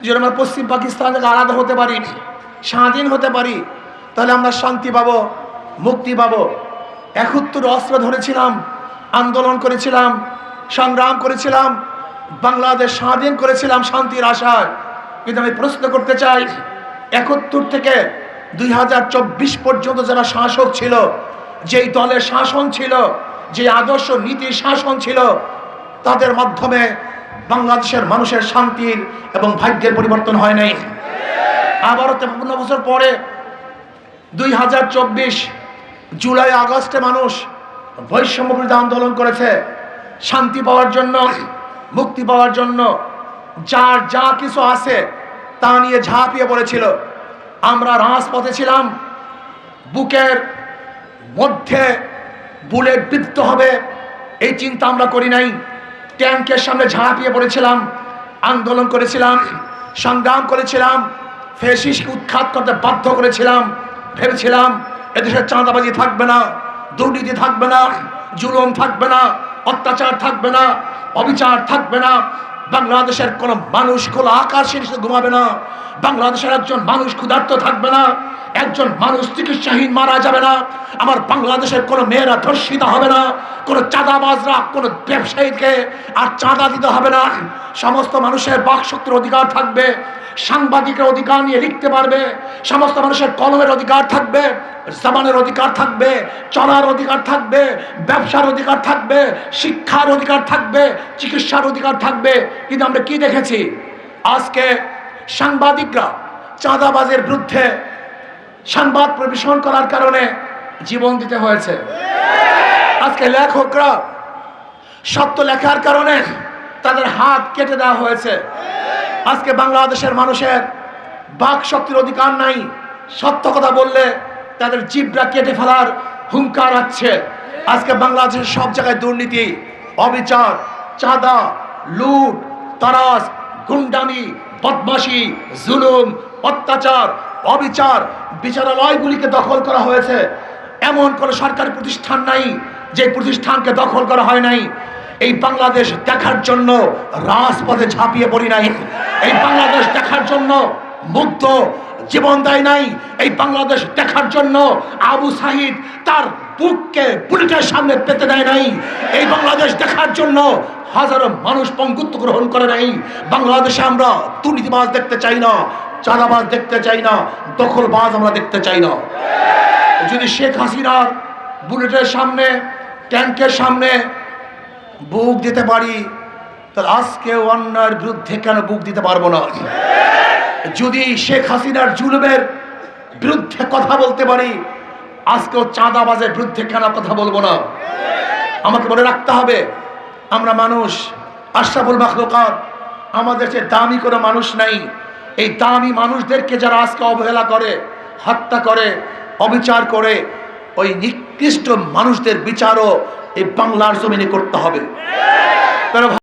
যদি আমরা পশ্চিম পাকিস্তান থেকে আলাদা হতে পারি স্বাধীন হতে পারি, তাহলে আমরা শান্তি পাবো, মুক্তি পাবো। একত্তর অস্ত্র ধরেছিলাম, আন্দোলন করেছিলাম, সংগ্রাম করেছিলাম, বাংলাদেশ স্বাধীন করেছিলাম শান্তির আশায়। কিন্তু আমি প্রশ্ন করতে চাই, একাত্তর থেকে দুই হাজার চব্বিশ পর্যন্ত যারা শাসক ছিল, যেই দলের শাসন ছিল যে আদর্শ নীতি শাসন ছিল, তাদের মাধ্যমে বাংলাদেশের মানুষের শান্তির এবং ভাগ্যের পরিবর্তন হয় নাই। আবারও তেপান্ন বছর পরে দুই হাজার চব্বিশ জুলাই, আগস্টে মানুষ বৈষম্য বিরোধী আন্দোলন করেছে। শান্তি পাওয়ার জন্য, মুক্তি পাওয়ার জন্য যার যা কিছু আছে তা নিয়ে ঝাঁপিয়ে পড়েছিল। আমরা রাজপথে ছিলাম, বুকের মধ্যে বুলেট বিদ্ধ হবে, এই চিন্তা আমরা করি নাই। ট্যাঙ্কের সামনে ঝাঁপিয়ে পড়েছিলাম আন্দোলন করেছিলাম, সংগ্রাম করেছিলাম ফেসিসকে উৎখাত করতে বাধ্য করেছিলাম, ভেবেছিলাম এদেশে চাঁদাবাজি থাকবে না, দুর্নীতি থাকবে না, জুলুম থাকবে না, অত্যাচার থাকবে না, অবিচার থাকবে না, বাংলাদেশের কোনো মানুষ খোলা আকাশের ঘুমাবে না, বাংলাদেশের একজন মানুষ ক্ষুধার্ত থাকবে না একজন মানুষ চিকিৎসাহীন মারা যাবে না। আমার বাংলাদেশের কোনো মেয়েরা ধর্ষিত হবে না, কোনো চাঁদাবাজরা, কোনো ব্যবসায়ীকে আর চাঁদা দিতে হবে না। সমস্ত মানুষের বাকশক্তির অধিকার থাকবে, সাংবাদিকের অধিকার নিয়ে লিখতে পারবে, সমস্ত মানুষের কলমের অধিকার থাকবে জামানের অধিকার থাকবে, চলার অধিকার থাকবে, ব্যবসার অধিকার থাকবে, শিক্ষার অধিকার থাকবে, চিকিৎসার অধিকার থাকবে। কিন্তু আমরা কি দেখেছি? আজকে সাংবাদিকরা চাঁদাবাজের বিরুদ্ধে সংবাদ পরিবেশন করার কারণে জীবন দিতে হয়েছে। আজকে লেখকরা সত্য লেখার কারণে তাদের হাত কেটে দেওয়া হয়েছে। আজকে বাংলাদেশের মানুষের বাক শক্তির অধিকার নাই। সত্য কথা বললে তাদের জিভটা কেটে ফেলার হুঙ্কার আছে। আজকে বাংলাদেশের সব জায়গায় দুর্নীতি, অবিচার, চাঁদা, লুট, তারাস, গুন্ডামি, বদমাশি, জুলুম, অত্যাচার অবিচার বিচারালয়গুলিকে দখল করা হয়েছে। এমন কোনো সরকারি প্রতিষ্ঠান নাই যে প্রতিষ্ঠানকে দখল করা হয় নাই। এই বাংলাদেশ দেখার জন্য রাজপথে ঝাঁপিয়ে পড়ি নাই। এই বাংলাদেশ দেখার জন্য মুগ্ধ জীবন দেয় নাই। এই বাংলাদেশ দেখার জন্য আবু সাহিদ তার বুককে পুলিশের সামনে পেতে দেয় নাই। এই বাংলাদেশ দেখার জন্য হাজারো মানুষ পঙ্গুত্ব গ্রহণ করে নাই। বাংলাদেশে আমরা দুর্নীতিবাজ দেখতে চাই না। চাঁদাবাজ দেখতে চাই না, দখলবাজ আমরা দেখতে চাই না। যদি শেখ হাসিনার বুলেটের সামনে, ট্যাঙ্কের সামনে বুক দিতে পারি, তাহলে আজকে অন্যায়ের বিরুদ্ধে কেন বুক দিতে পারব না? যদি শেখ হাসিনার জুলুমের বিরুদ্ধে কথা বলতে পারি, আজকেও চাঁদাবাজের বিরুদ্ধে কেন কথা বলব না? আমাকে মনে রাখতে হবে, আমরা মানুষ, আশরাফুল মাখলুকাত, আমাদের যে দামি কোনো মানুষ নাই। এই দামি মানুষদেরকে যারা আজকে অবহেলা করে, হত্যা করে, অবিচার করে, ওই নিকৃষ্ট মানুষদের বিচারও এই বাংলার জমিনে করতে হবে।